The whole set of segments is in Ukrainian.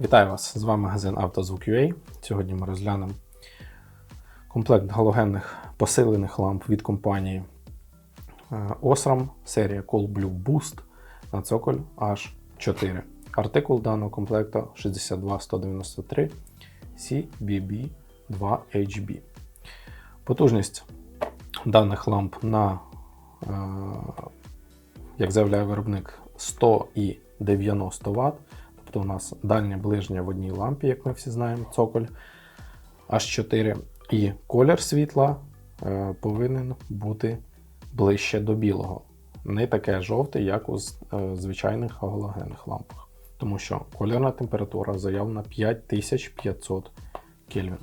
Вітаю вас! З вами магазин «Автозвук.UA». Сьогодні ми розглянемо комплект галогенних посилених ламп від компанії е, Osram, серія Cool Blue Boost на цоколь H4. Артикул даного комплекту 62193 CBB2HB. Потужність даних ламп на, е, як заявляє виробник, 100 і 90 Вт. Тобто у нас дальнє ближнє в одній лампі, як ми всі знаємо, цоколь H4. І колір світла е, повинен бути ближче до білого. Не таке жовте, як у е, звичайних галогенних лампах. Тому що кольорна температура заявлена 5500 Кельвін.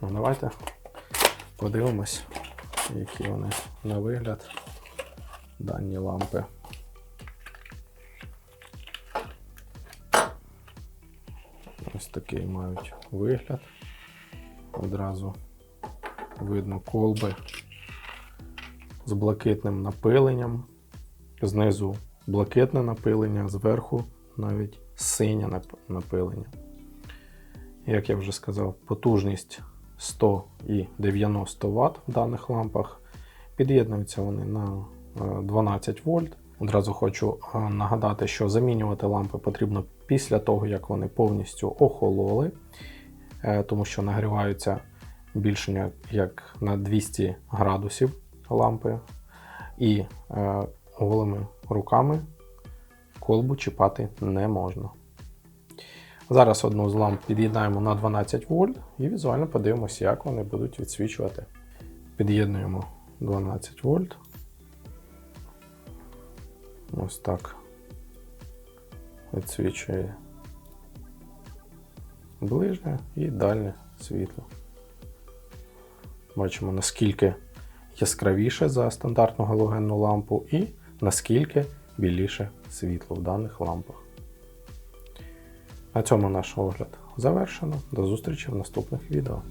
Ну, давайте подивимось, які вони на вигляд дані лампи. Ось такий мають вигляд. Одразу видно колби з блакитним напиленням. Знизу блакитне напилення, зверху навіть синє напилення. Як я вже сказав, потужність 100 і 90 Вт в даних лампах. Під'єднуються вони на е, 12 вольт. Одразу хочу е, нагадати, що замінювати лампи потрібно після того, як вони повністю охололи, е, тому що нагріваються більше як на 200 градусів лампи, і е, голими руками колбу чіпати не можна. Зараз одну з ламп під'єднаємо на 12 вольт і візуально подивимося, як вони будуть відсвічувати. Під'єднуємо 12 вольт. Ось так. Відсвічує ближнє і дальнє світло. Бачимо, наскільки яскравіше за стандартну галогенну лампу і наскільки біліше світло в даних лампах. На цьому наш огляд завершено. До зустрічі в наступних відео.